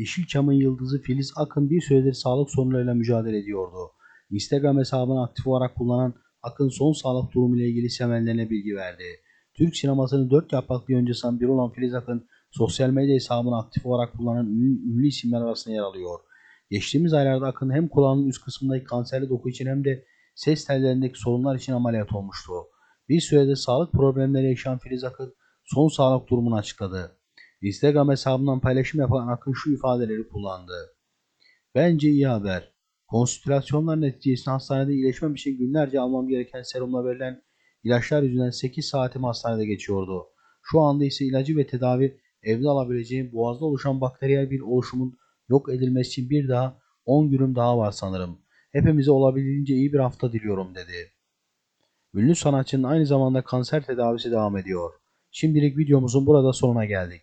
Yeşilçam'ın yıldızı Filiz Akın bir süredir sağlık sorunlarıyla mücadele ediyordu. Instagram hesabını aktif olarak kullanan Akın son sağlık durumu ile ilgili sevenlerine bilgi verdi. Türk sinemasının dört yapraklı öncesinden biri olan Filiz Akın, sosyal medya hesabını aktif olarak kullanan ünlü, ünlü isimler arasında yer alıyor. Geçtiğimiz aylarda Akın hem kulağının üst kısmındaki kanserli doku için hem de ses tellerindeki sorunlar için ameliyat olmuştu. Bir süredir sağlık problemleri yaşayan Filiz Akın son sağlık durumunu açıkladı. Instagram hesabından paylaşım yapan Akın şu ifadeleri kullandı. Bence iyi haber. Konsültasyonlar neticesinde hastanede iyileşmem için günlerce almam gereken serumla verilen ilaçlar yüzünden 8 saatim hastanede geçiyordu. Şu anda ise ilacı ve tedavi evde alabileceğim boğazda oluşan bakteriyel bir oluşumun yok edilmesi için bir daha 10 günüm daha var sanırım. Hepimize olabildiğince iyi bir hafta diliyorum dedi. Ünlü sanatçının aynı zamanda kanser tedavisi devam ediyor. Şimdilik videomuzun burada sonuna geldik.